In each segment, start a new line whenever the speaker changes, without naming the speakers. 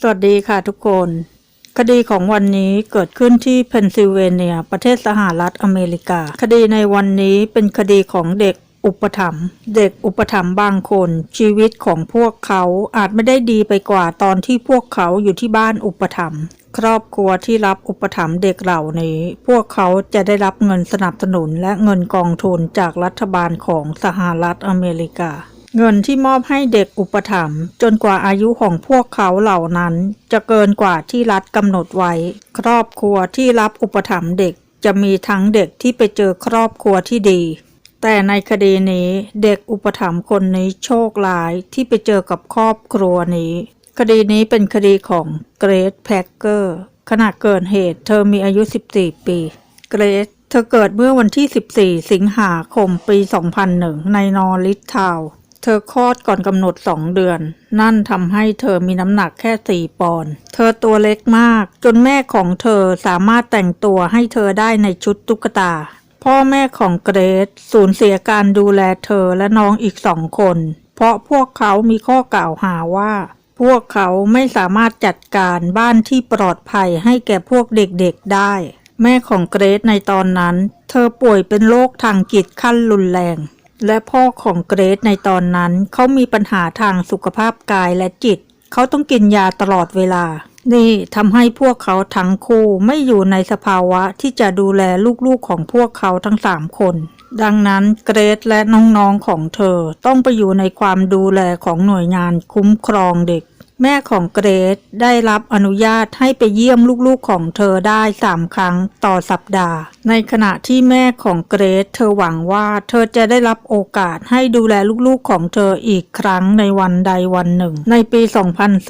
สวัสดีค่ะทุกคน คดีของวันนี้เกิดขึ้นที่เพนซิลเวเนีย ประเทศสหรัฐอเมริกา คดีในวันนี้เป็นคดีของเด็กอุปถัมภ์เด็กอุปถัมภ์บางคน ชีวิตของพวกเขาอาจไม่ได้ดีไปกว่าตอนที่พวกเขาอยู่ที่บ้านอุปถัมภ์ครอบครัวที่รับอุปถัมภ์เด็กเหล่านี้ พวกเขาจะได้รับเงินสนับสนุนและเงินกองทุนจากรัฐบาลของสหรัฐอเมริกา เงินที่มอบให้เด็กอุปถัมภ์จนกว่าอายุของพวกเขาเหล่านั้น จะเกินกว่าที่รัฐกำหนดไว้ ครอบครัวที่รับอุปถัมภ์เด็กจะมีทั้งเด็กที่ไปเจอครอบครัวที่ดี แต่ในคดีนี้เด็กอุปถัมภ์คนนี้โชคร้ายที่ไปเจอกับครอบครัวนี้ คดีนี้เป็นคดีของเกรซแพคเกอร์ขณะเกิดเหตุเธอมีอายุ 14 ปี เกรซเธอเกิดเมื่อวันที่ 14 สิงหาคมปี 2001 ในนอริททาว เธอคลอดก่อนกำหนดสองเดือน นั่นทำให้เธอมีน้ำหนักแค่สี่ปอนด์เธอตัวเล็กมาก จนแม่ของเธอสามารถแต่งตัวให้เธอได้ในชุดตุ๊กตา พ่อแม่ของเกรซสูญเสียการดูแลเธอและน้องอีกสองคน เพราะพวกเขามีข้อกล่าวหาว่า พวกเขาไม่สามารถจัดการบ้านที่ปลอดภัยให้แก่พวกเด็กๆได้ แม่ของเกรซในตอนนั้น เธอป่วยเป็นโรคทางจิตขั้นรุนแรง และพ่อของเกรซในตอนนั้น เขามีปัญหาทางสุขภาพกายและจิต เขาต้องกินยาตลอดเวลา นี่ทำให้พวกเขาทั้งคู่ไม่อยู่ในสภาวะที่จะดูแลลูกๆของพวกเขาทั้งสามคน ดังนั้นเกรซและน้องๆของเธอต้องไปอยู่ในความดูแลของหน่วยงานคุ้มครองเด็ก แม่ของเกรซได้รับอนุญาตให้ไปเยี่ยมลูกๆของเธอได้สามครั้งต่อสัปดาห์ ในขณะที่แม่ของเกรซเธอหวังว่าเธอจะได้รับโอกาสให้ดูแลลูกๆของเธออีกครั้งในวันใดวันหนึ่ง ในปี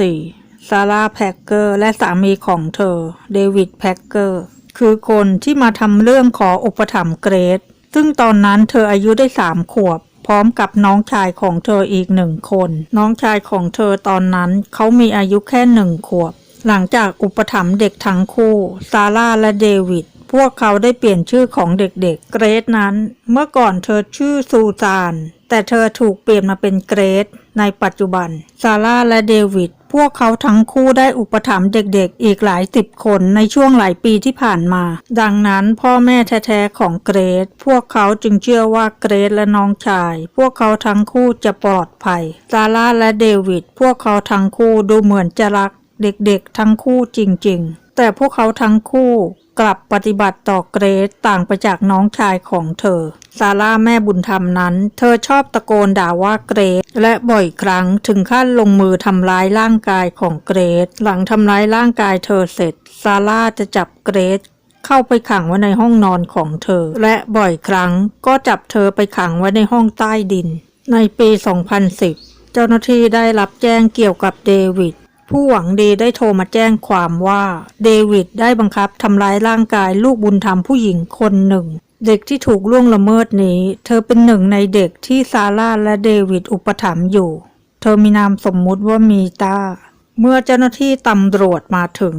2004 ซาร่าแพ็กเกอร์และสามีของเธอ เดวิดแพ็กเกอร์ คือคนที่มาทำเรื่องขออุปถัมภ์เกรซซึ่งตอนนั้นเธออายุได้สามขวบ พร้อมกับน้องชายของเธออีกหนึ่งคน น้องชายของเธอตอนนั้นเขามีอายุแค่หนึ่งขวบ หลังจากอุปถัมภ์เด็กทั้งคู่ ซาร่าและเดวิดพวกเขาได้เปลี่ยนชื่อของเด็กๆ เกรซนั้น เมื่อก่อนเธอชื่อซูซาน แต่เธอถูกเปลี่ยนมาเป็นเกรซในปัจจุบัน ซาร่าและเดวิด วกเขาทั้งคู่ได้อุปถัมภ์เด็กๆ อีกหลายสิบคนในช่วงหลายปีที่ผ่านมา ดังนั้นพ่อแม่แท้ๆของเกรซพวกเขาจึงเชื่อว่าเกรซและน้องชาย พวกเขาทั้งคู่จะปลอดภัยซาร่าและเดวิดพวกเขาทั้งคู่ดูเหมือนจะรักเด็กๆ ทั้งคู่จริง ๆ แต่พวกเขาทั้งคู่กลับปฏิบัติต่อเกรซต่างไปจากน้องชายของเธอ ซาร่าแม่บุญธรรมนั้น เธอชอบตะโกนด่าว่าเกรซและบ่อยครั้งถึงขั้นลงมือทำร้ายร่างกายของเกรซหลังทำร้ายร่างกายเธอเสร็จ ซาร่าจะจับเกรซเข้าไปขังไว้ในห้องนอนของเธอ และบ่อยครั้งก็จับเธอไปขังไว้ในห้องใต้ดิน ในปี 2010 เจ้าหน้าที่ได้รับแจ้งเกี่ยวกับเดวิด ผู้หวังดีได้โทรมาแจ้งความว่า เดวิดได้บังคับทำร้ายร่างกายลูกบุญธรรมผู้หญิงคนหนึ่ง เด็กที่ถูกล่วงละเมิดนี้ เธอเป็นหนึ่งในเด็กที่ซาร่าและเดวิดอุปถัมภ์อยู่ เธอมีนามสมมุติว่ามีตาเมื่อเจ้าหน้าที่ตำรวจมาถึง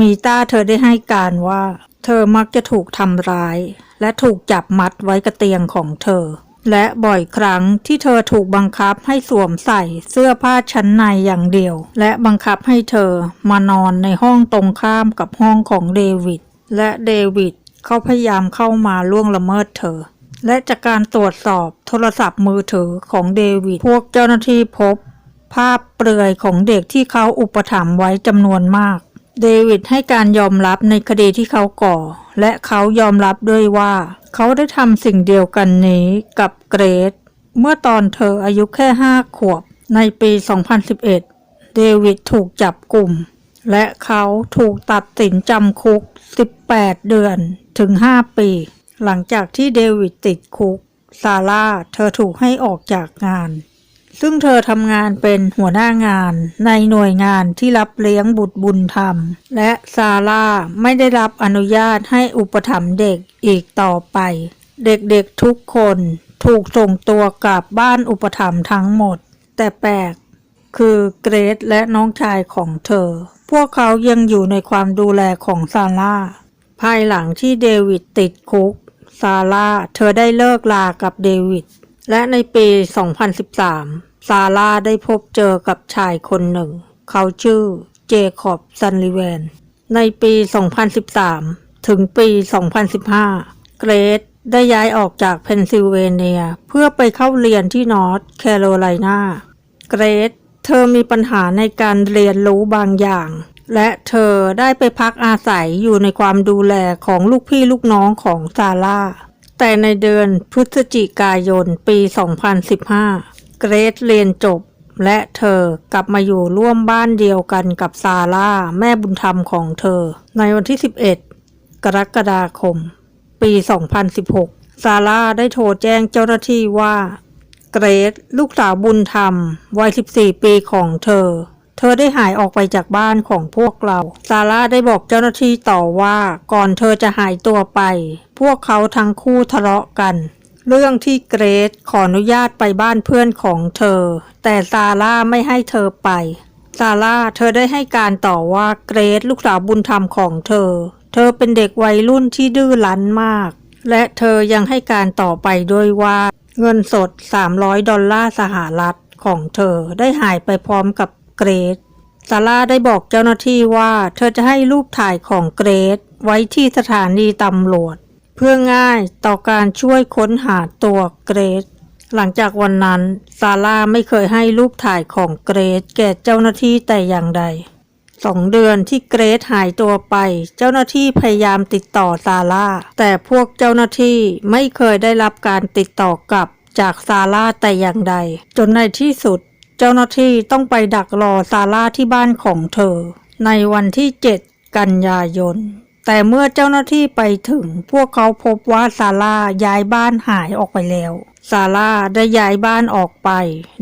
มีตาเธอได้ให้การว่า เธอมักจะถูกทำร้าย และถูกจับมัดไว้กับเตียงของเธอ และบ่อยครั้งที่เธอถูกบังคับให้สวมใส่เสื้อผ้าชั้นในอย่างเดียว และบังคับให้เธอมานอนในห้องตรงข้ามกับห้องของเดวิดและเดวิดเขาพยายามเข้ามาล่วงละเมิดเธอ และจากการตรวจสอบโทรศัพท์มือถือของเดวิดพวกเจ้าหน้าที่พบ ภาพเปลือยของเด็กที่เขาอุปถัมภ์ไว้จำนวนมาก เดวิดให้การยอมรับในคดีที่เขาก่อ และเขายอมรับด้วยว่า เขาได้ทำสิ่งเดียวกันนี้กับเกรซเมื่อตอนเธออายุแค่ห้าขวบ ในปี 2011 เดวิดถูกจับกลุ่ม และเขาถูกตัดสินจำคุก 18 เดือนถึง 5 ปี หลังจากที่เดวิดติดคุก ซาร่าเธอถูกให้ออกจากงาน ซึ่งเธอทำงานเป็นหัวหน้างาน ในหน่วยงานที่รับเลี้ยงบุตรบุญธรรม และซาร่าไม่ได้รับอนุญาตให้อุปถัมภ์เด็กอีกต่อไป เด็กๆทุกคนถูกส่งตัวกลับบ้านอุปถัมภ์ทั้งหมด แต่แปลกคือเกรซและน้องชายของเธอ พวกเขายังอยู่ในความดูแลของซาร่า ภายหลังที่เดวิดติดคุก ซาร่าเธอได้เลิกลากับเดวิด และในปี 2013 ซาร่าได้พบเจอกับชายคนหนึ่ง เขาชื่อเจคอบซันลิแวน ในปี 2013 ถึงปี 2015 เกรซได้ย้ายออกจากเพนซิลเวเนีย เพื่อไปเข้าเรียนที่นอร์ทแคโรไลนาเกรซเธอมีปัญหาในการเรียนรู้บางอย่าง และเธอได้ไปพักอาศัยอยู่ในความดูแลของลูกพี่ลูกน้องของซาร่าแต่ในเดือนพฤศจิกายนปี 2015 เกรซเรียนจบ และเธอกลับมาอยู่ร่วมบ้านเดียวกันกับซาร่าแม่บุญธรรมของเธอ ในวันที่ 11 กรกฎาคม ปี 2016 ซาร่าได้โทรแจ้งเจ้าหน้าที่ว่า เกรซลูกสาวบุญธรรม วัย 14 ปีของเธอ เธอได้หายออกไปจากบ้านของพวกเรา ซาร่าได้บอกเจ้าหน้าที่ต่อว่าก่อนเธอจะหายตัวไป พวกเขาทั้งคู่ทะเลาะกัน เรื่องที่เกรซขออนุญาตไปบ้านเพื่อนของเธอ แต่ซาร่าไม่ให้เธอไปซาร่าเธอได้ให้การต่อว่าเกรซลูกสาวบุญธรรมของเธอ เธอเป็นเด็กวัยรุ่นที่ดื้อรั้นมาก และเธอยังให้การต่อไปด้วยว่า เงินสด 300 ดอลลาร์สหรัฐของเธอได้หายไปพร้อมกับเกรซซาร่าได้บอกเจ้าหน้าที่ว่า เธอจะให้รูปถ่ายของเกรซไว้ที่สถานีตำรวจ เพื่อง่ายต่อการช่วยค้นหาตัวเกรซหลังจากวันนั้น ซาร่าไม่เคยให้รูปถ่ายของเกรซแก่เจ้าหน้าที่แต่อย่างใดสองเดือนที่เกรซหายตัวไป เจ้าหน้าที่พยายามติดต่อซาร่าแต่พวกเจ้าหน้าที่ไม่เคยได้รับการติดต่อกลับจากซาร่าแต่อย่างใด จนในที่สุด เจ้าหน้าที่ต้องไปดักรอซาร่าที่บ้านของเธอ ในวันที่ 7 กันยายน แต่เมื่อเจ้าหน้าที่ไปถึงพวกเขาพบว่าซาร่าย้ายบ้านหายออกไปแล้ว ซาร่าได้ย้ายบ้านออกไป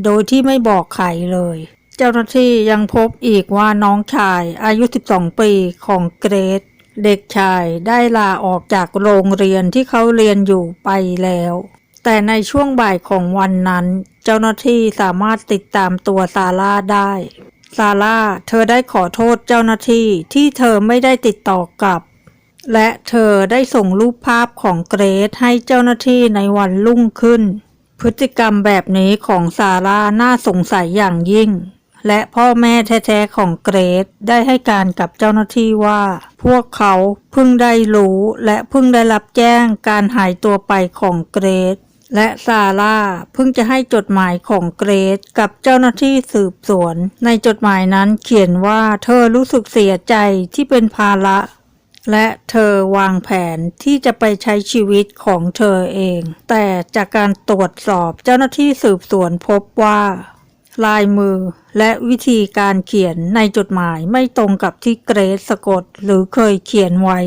โดยที่ไม่บอกใครเลย เจ้าหน้าที่ยังพบอีกว่าน้องชายอายุ 12 ปีของเกรซเด็กชายได้ลาออกจากโรงเรียนที่เขาเรียนอยู่ไปแล้ว แต่ในช่วงบ่ายของวันนั้น เจ้าหน้าที่สามารถติดตามตัวซาร่าได้ ซาร่าเธอได้ขอโทษเจ้าหน้าที่ที่เธอไม่ได้ติดต่อกลับ และเธอได้ส่งรูปภาพของเกรซให้เจ้าหน้าที่ในวันรุ่งขึ้น พฤติกรรมแบบนี้ของซาร่าน่าสงสัยอย่างยิ่ง และพ่อแม่แท้ๆของเกรซได้ให้การกับเจ้าหน้าที่ว่า พวกเขาเพิ่งได้รู้และเพิ่งได้รับแจ้งการหายตัวไปของเกรซและซาร่าเพิ่งจะให้จดหมายของเกรซกับเจ้าหน้าที่สืบสวน ในจดหมายนั้นเขียนว่าเธอรู้สึกเสียใจที่เป็นภาระ และเธอวางแผนที่จะไปใช้ชีวิตของเธอเอง แต่จากการตรวจสอบเจ้าหน้าที่สืบสวนพบว่า ลายมือและวิธีการเขียนในจดหมายไม่ตรงกับที่เกรซสะกดหรือเคยเขียนไว้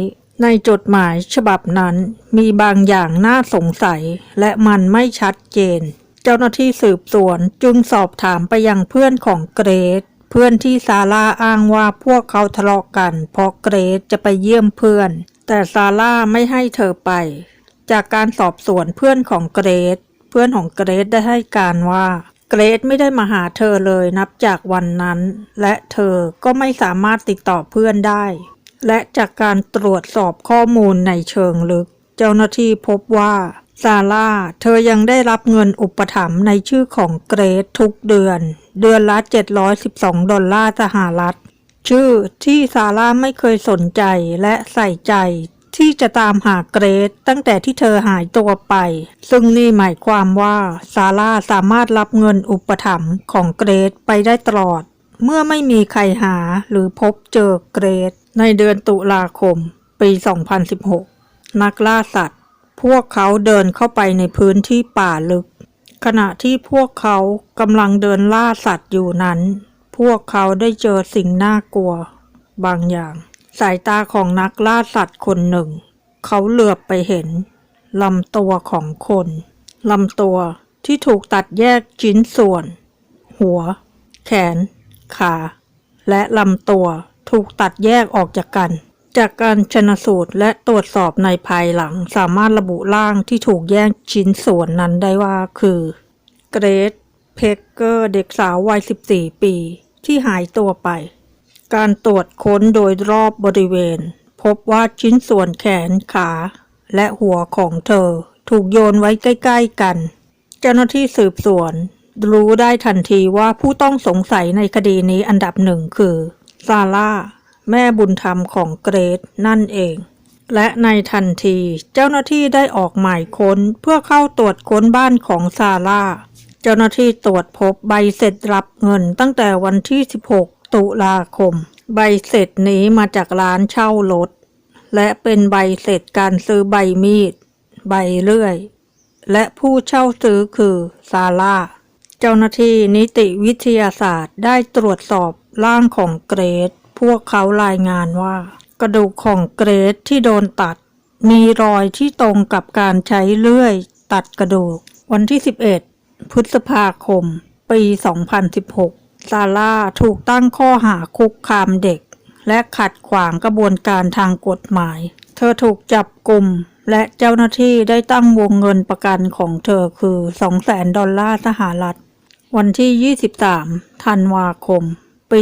ในจดหมายฉบับนั้นมีบางอย่างน่าสงสัยและมันไม่ชัดเจน เจ้าหน้าที่สืบสวนจึงสอบถามไปยังเพื่อนของเกรซ เพื่อนที่ซาร่าอ้างว่าพวกเขาทะเลาะกัน เพราะเกรซจะไปเยี่ยมเพื่อน แต่ซาร่าไม่ให้เธอไป จากการสอบสวนเพื่อนของเกรซเพื่อนของเกรซได้ให้การว่าเกรซไม่ได้มาหาเธอเลยนับจากวันนั้น และเธอก็ไม่สามารถติดต่อเพื่อนได้ และจากการตรวจสอบข้อมูลในเชิงลึก เจ้าหน้าที่พบว่าซาร่าเธอยังได้รับเงินอุปถัมภ์ในชื่อของเกรซทุกเดือน เดือนละ 712 ดอลลาร์สหรัฐ ชื่อที่ซาร่าไม่เคยสนใจและใส่ใจ ที่จะตามหาเกรซตั้งแต่ที่เธอหายตัวไป ซึ่งนี่หมายความว่าซาร่าสามารถรับเงินอุปถัมภ์ของเกรซไปได้ตลอด เมื่อไม่มีใครหาหรือพบเจอเกรซในเดือนตุลาคม ปี 2016 นักล่าสัตว์ พวกเขาเดินเข้าไปในพื้นที่ป่าลึก ขณะที่พวกเขากำลังเดินล่าสัตว์อยู่นั้น พวกเขาได้เจอสิ่งน่ากลัว บางอย่าง สายตาของนักล่าสัตว์คนหนึ่ง เขาเหลือบไปเห็นลำตัวของคนลำตัวที่ถูกตัดแยกชิ้นส่วน หัว แขน ขา และลำตัวถูกตัดแยกออกจากกัน จากการชนสูตรและตรวจสอบในภายหลังสามารถระบุร่างที่ถูกแยกชิ้นส่วนนั้นได้ว่าคือเกรซเพกเกอร์เด็กสาววัย 14 ปี ที่หายตัวไป การตรวจค้นโดยรอบบริเวณ พบว่าชิ้นส่วนแขนขา และหัวของเธอ ถูกโยนไว้ใกล้ๆกัน เจ้าหน้าที่สืบสวน รู้ได้ทันทีว่าผู้ต้องสงสัยในคดีนี้อันดับหนึ่งคือซาร่า แม่บุญธรรมของเกรซนั่นเอง และในทันทีเจ้าหน้าที่ได้ออกหมายค้นเพื่อเข้าตรวจค้นบ้านของซาร่า เจ้าหน้าที่ตรวจพบใบเสร็จรับเงินตั้งแต่วันที่ 16 ตุลาคม ใบเสร็จนี้มาจากร้านเช่ารถ และเป็นใบเสร็จการซื้อใบมีด ใบเลื่อย และผู้เช่าซื้อคือซาร่าเจ้าหน้าที่นิติวิทยาศาสตร์ได้ตรวจสอบร่างของเกรซ พวกเขารายงานว่า กระดูกของเกรซที่โดนตัด มีรอยที่ตรงกับการใช้เลื่อยตัดกระดูก วันที่ 11 พฤษภาคม ปี 2016 ซาร่าถูกตั้งข้อหาคุกคามเด็ก และขัดขวางกระบวนการทางกฎหมาย เธอถูกจับกลุ่มและเจ้าหน้าที่ได้ตั้งวงเงินประกันของเธอคือ 200,000 ดอลลาร์สหรัฐ วันที่ 23 ธันวาคม ปี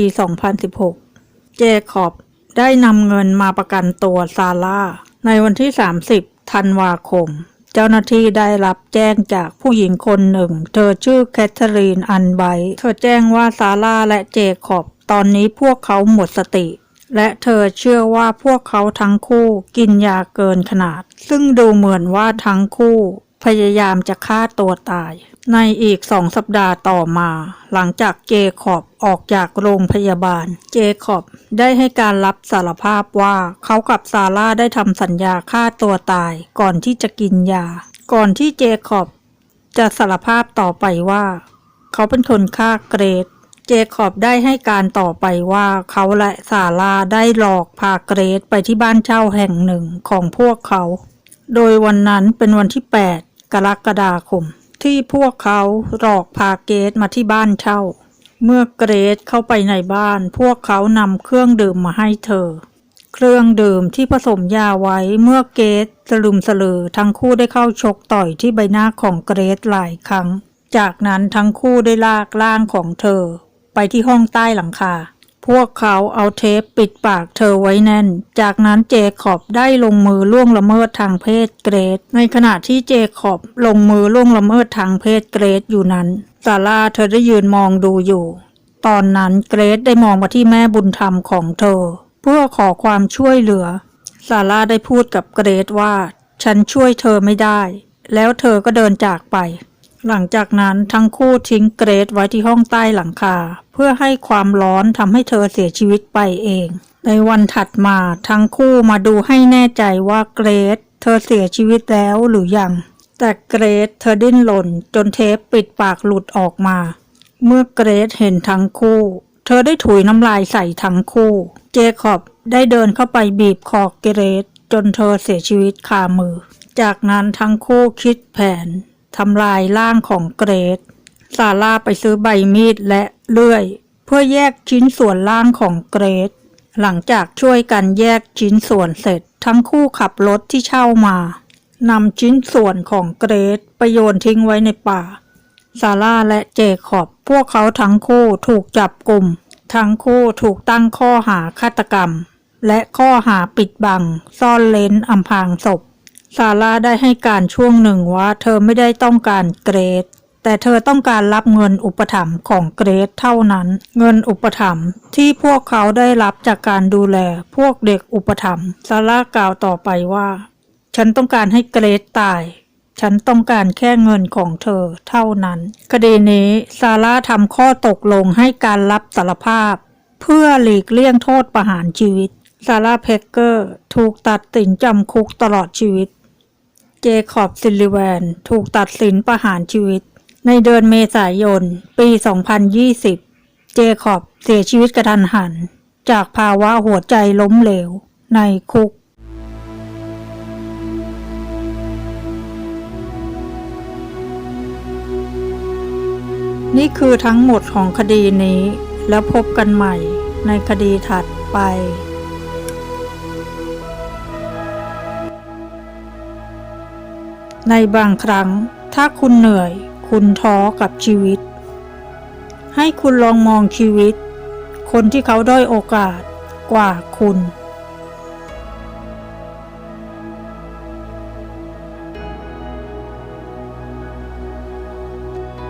2016 เจคอบได้นำเงินมาประกันตัวซาร่าในวันที่ 30 ธันวาคม เจ้าหน้าที่ได้รับแจ้งจากผู้หญิงคนหนึ่ง เธอชื่อแคทเธอรีนอันไบท์เธอแจ้งว่าซาร่าและเจคอบตอนนี้พวกเขาหมดสติ และเธอเชื่อว่าพวกเขาทั้งคู่กินยาเกินขนาด ซึ่งดูเหมือนว่าทั้งคู่ พยายามจะฆ่าตัวตาย ในอีกสองสัปดาห์ต่อมา หลังจากเจคอบออกจากโรงพยาบาล เจคอบได้ให้การรับสารภาพว่าเขากับซาร่าได้ทำสัญญาฆ่าตัวตายก่อนที่จะกินยา ก่อนที่เจคอบจะสารภาพต่อไปว่า เขาเป็นคนฆ่าเกรซเจคอบได้ให้การต่อไปว่าเขาและซาร่าได้หลอกพาเกรซไปที่บ้านเช่าแห่งหนึ่งของพวกเขา โดยวันนั้นเป็นวันที่ 8 กรกฎาคม ที่พวกเขาหลอกพาเกรซมาที่บ้านเช่า เมื่อเกรซเข้าไปในบ้าน พวกเขานำเครื่องดื่มมาให้เธอ เครื่องดื่มที่ผสมยาไว้เมื่อเกรซสลืมสลือทั้งคู่ได้เข้าชกต่อยที่ใบหน้าของเกรซหลายครั้ง จากนั้นทั้งคู่ได้ลากร่างของเธอ ไปที่ห้องใต้หลังคา พวกเขาเอาเทปปิดปากเธอไว้แน่น จากนั้นเจคอบได้ลงมือล่วงละเมิดทางเพศเกรซในขณะที่เจคอบลงมือล่วงละเมิดทางเพศเกรซอยู่นั้นซาร่าเธอได้ยืนมองดูอยู่ ตอนนั้นเกรซได้มองมาที่แม่บุญธรรมของเธอ เพื่อขอความช่วยเหลือซาร่าได้พูดกับเกรซว่า ฉันช่วยเธอไม่ได้ แล้วเธอก็เดินจากไป หลังจากนั้นทั้งคู่ทิ้งเกรซไว้ที่ห้องใต้หลังคา เพื่อให้ความร้อนทำให้เธอเสียชีวิตไปเอง ในวันถัดมาทั้งคู่มาดูให้แน่ใจว่าเกรซเธอเสียชีวิตแล้วหรือยัง แต่เกรซเธอดิ้นหล่นจนเทปปิดปากหลุดออกมา เมื่อเกรซเห็นทั้งคู่ เธอได้ถุยน้ำลายใส่ทั้งคู่ เจคอบได้เดินเข้าไปบีบคอเกรซจนเธอเสียชีวิตคามือ จากนั้นทั้งคู่คิดแผน ทำลายร่างของเกรซซาร่าไปซื้อใบมีดและเลื่อย เพื่อแยกชิ้นส่วนล่างของเกรซหลังจากช่วยกันแยกชิ้นส่วนเสร็จ ทั้งคู่ขับรถที่เช่ามานำชิ้นส่วนของเกรซไปโยนทิ้งไว้ในป่าซาร่าและเจคอบ พวกเขาทั้งคู่ถูกจับกลุ่ม ทั้งคู่ถูกตั้งข้อหาฆาตกรรม และข้อหาปิดบัง ซ่อนเลนอำพรางศพ ซาร่าได้ให้การช่วงหนึ่งว่าเธอไม่ได้ต้องการเกรดแต่เธอต้องการรับเงินอุปถัมภ์ของเกรดเท่านั้น เงินอุปถัมภ์ที่พวกเขาได้รับจากการดูแล พวกเด็กอุปถัมภ์ซาร่ากล่าวต่อไปว่า ฉันต้องการให้เกรดตาย ฉันต้องการแค่เงินของเธอเท่านั้น คดีนี้ซาร่าทำข้อตกลงให้การรับสารภาพ เพื่อหลีกเลี่ยงโทษประหารชีวิตซาร่าเพกเกอร์ ถูกตัดสินจำคุกตลอดชีวิต เจคอบซิลลิแวน ถูกตัดสินประหารชีวิต ในเดือนเมษายน ปี 2020 เจคอบเสียชีวิตกระทันหัน จากภาวะหัวใจล้มเหลว ในคุกนี่คือทั้งหมดของคดีนี้ แล้วพบกันใหม่ในคดีถัดไป ในบางครั้ง ถ้าคุณเหนื่อย คุณท้อกับชีวิต ให้คุณลองมองชีวิต คนที่เขาด้อยโอกาสกว่าคุณ